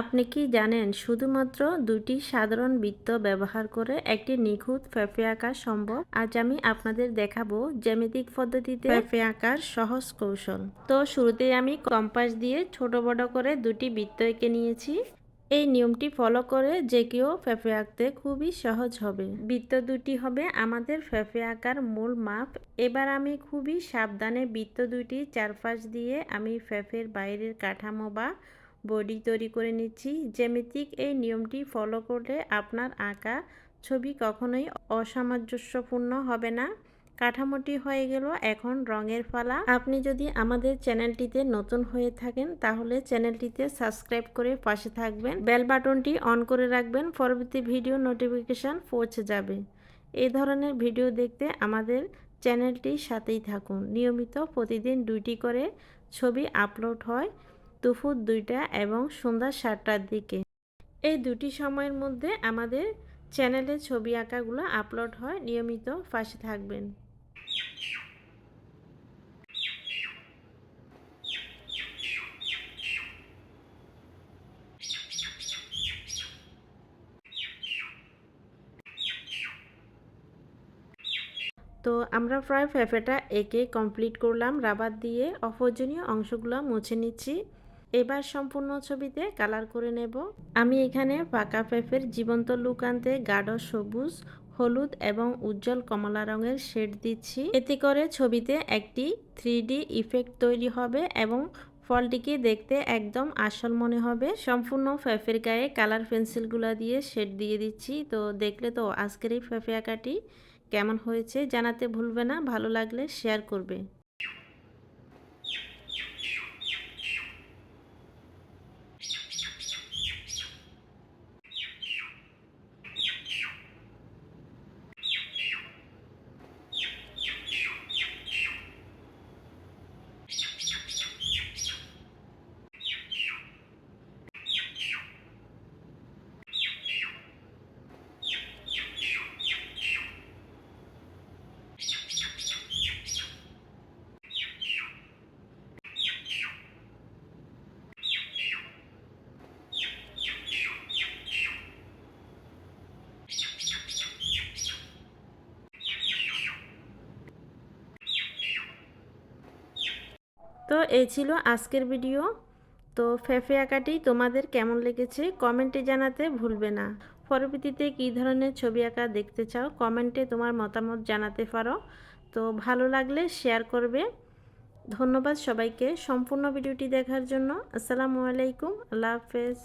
আপনি কি জানেন শুধুমাত্র দুটি সাধারণ বৃত্ত ব্যবহার করে একটি নিখুঁত ফেফে আঁকা সম্ভব? আজ আমি আপনাদের দেখাবো জ্যামিতিক পদ্ধতিতে ফেফে আঁকার সহজ কৌশল। তো শুরুতেই আমি কম্পাস দিয়ে ছোট বড় করে দুটি বৃত্ত এঁকে নিয়েছি। এই নিয়মটি ফলো করে যে কেউ ফেফে আঁকতে খুবই সহজ হবে। বৃত্ত দুটি হবে আমাদের ফেফে আঁকার মূল মাপ। এবার আমি খুবই সাবধানে বৃত্ত দুটি চারপাশ দিয়ে আমি ফেফের বাইরের কাঠামো বা বডি তৈরি করে নিচ্ছি। জ্যামিতিক এই নিয়মটি ফলো করলে আপনার আঁকা ছবি কখনোই অসামঞ্জস্যপূর্ণ হবে না। কাঠামোটি হয়ে গেল এখন রঙের ফালা। আপনি যদি আমাদের চ্যানেলটিতে নতুন হয়ে থাকেন, তাহলে চ্যানেলটিতে সাবস্ক্রাইব করে পাশে থাকবেন। বেল বাটনটি অন করে রাখবেন, পরবর্তী ভিডিও নোটিফিকেশান পৌঁছে যাবে। এই ধরনের ভিডিও দেখতে আমাদের চ্যানেলটির সাথেই থাকুন। নিয়মিত প্রতিদিন দুইটি করে ছবি আপলোড হয়। দুপুর দুইটা এবং সন্ধ্যা সাতটার দিকে। এই দুটি সময়ের মধ্যে আমাদের চ্যানেলে ছবি আঁকাগুলো আপলোড হয়, নিয়মিত পাশে থাকবেন। তো আমরা প্রায় ফেফেটা এঁকে কমপ্লিট করলাম, রাবার দিয়ে অপ্রয়োজনীয় অংশগুলো মুছে নিচ্ছি। এবার সম্পূর্ণ ছবিতে কালার করে নেব। আমি এখানে পাকা পেঁপের জীবন্ত লুক আনতে গাঢ় সবুজ, হলুদ এবং উজ্জ্বল কমলা রঙের শেড দিচ্ছি। এতে করে ছবিতে একটি থ্রি ইফেক্ট তৈরি হবে এবং ফলটিকে দেখতে একদম আসল মনে হবে। সম্পূর্ণ ফেফের গায়ে কালার পেন্সিলগুলো দিয়ে শেড দিয়ে দিচ্ছি। তো দেখলে তো আজকের এই ফেফে আঁকাটি কেমন হয়েছে জানাতে ভুলবে না। ভালো লাগলে শেয়ার করবে। তো এই ছিল আজকের ভিডিও তো ফেফে আঁকাটি তোমাদের কেমন লেগেছে কমেন্টে জানাতে ভুলবে না। পরবর্তীতে কী ধরনের ছবি আঁকা দেখতে চাও কমেন্টে তোমার মতামত জানাতে পারো। তো ভালো লাগলে শেয়ার করবে। ধন্যবাদ সবাইকে সম্পূর্ণ ভিডিওটি দেখার জন্য। আসসালামু আলাইকুম। আল্লাহ হাফেজ।